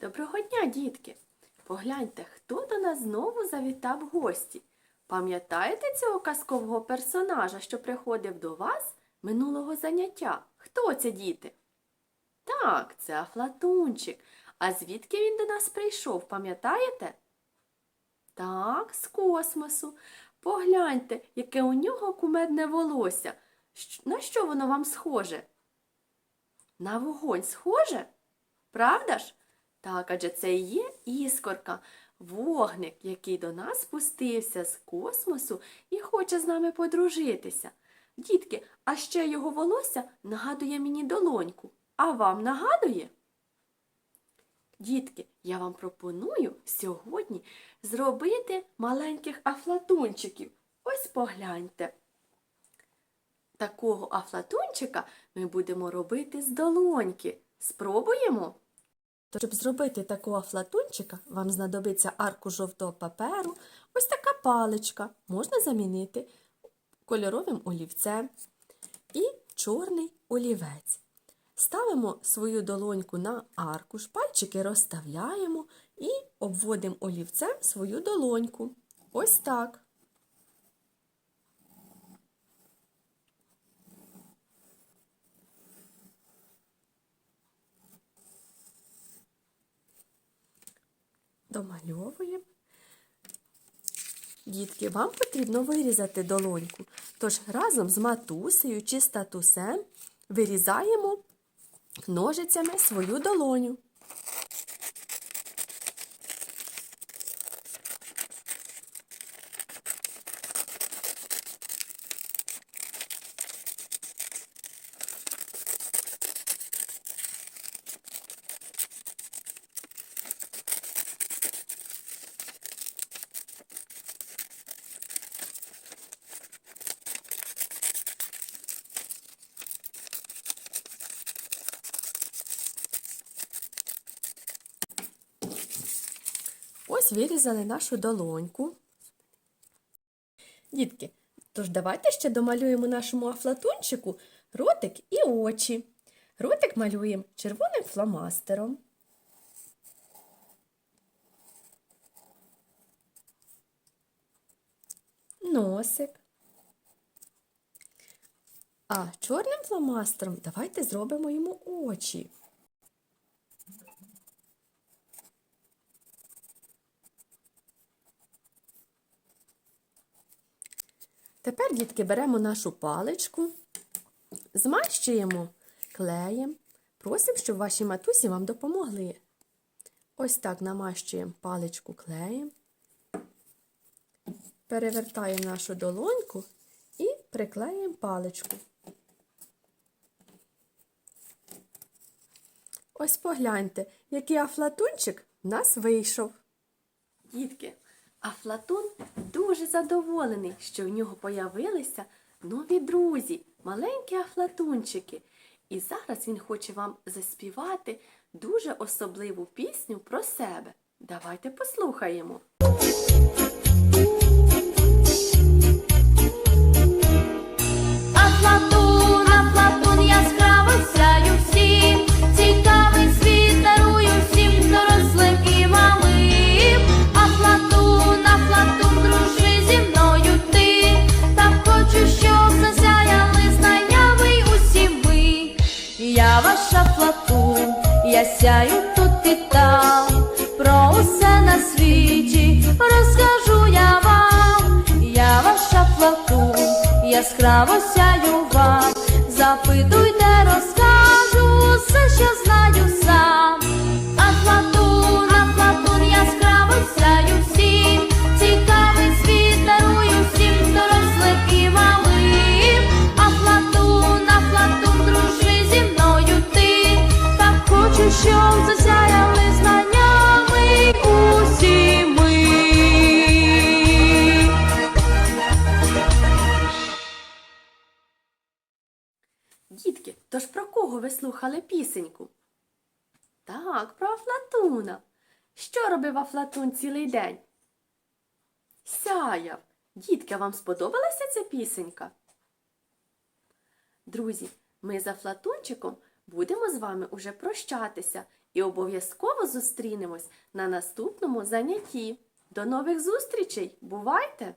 Доброго дня, дітки! Погляньте, хто до нас знову завітав гості. Пам'ятаєте цього казкового персонажа, що приходив до вас минулого заняття? Хто це, діти? Так, це Афлатунчик. А звідки він до нас прийшов, пам'ятаєте? Так, з космосу. Погляньте, яке у нього кумедне волосся. На що воно вам схоже? На вогонь схоже? Правда ж? Так, адже це і є іскорка, вогник, який до нас спустився з космосу і хоче з нами подружитися. Дітки, а ще його волосся нагадує мені долоньку. А вам нагадує? Дітки, я вам пропоную сьогодні зробити маленьких афлатунчиків. Ось погляньте. Такого афлатунчика ми будемо робити з долоньки. Спробуємо? Щоб зробити такого афлатунчика, вам знадобиться арку жовтого паперу, ось така паличка, можна замінити кольоровим олівцем і чорний олівець. Ставимо свою долоньку на аркуш, пальчики розставляємо і обводимо олівцем свою долоньку. Ось так. Домальовуємо. Дітки, вам потрібно вирізати долоньку. Тож разом з матусею чи статусем вирізаємо ножицями свою долоню. Ось вирізали нашу долоньку. Дітки, тож давайте ще домалюємо нашому афлатунчику ротик і очі. Ротик малюємо червоним фломастером. Носик. А чорним фломастером давайте зробимо йому очі. Тепер, дітки, беремо нашу паличку, змащуємо клеєм, просимо, щоб ваші матусі вам допомогли. Ось так намащуємо паличку клеєм, перевертаємо нашу долоньку і приклеїмо паличку. Ось погляньте, який афлатунчик в нас вийшов. Дітки, Афлатун дуже задоволений, що в нього появилися нові друзі, маленькі афлатунчики. І зараз він хоче вам заспівати дуже особливу пісню про себе. Давайте послухаємо. Про усе на світі розкажу я вам. Я ваша плату, яскраво сяю вам, запитуйте, Дітки, тож про кого ви слухали пісеньку? Так, про Афлатуна. Що робив Афлатун цілий день? Сяяв. Дітки, вам сподобалася ця пісенька? Друзі, ми з Афлатунчиком будемо з вами уже прощатися і обов'язково зустрінемось на наступному занятті. До нових зустрічей! Бувайте!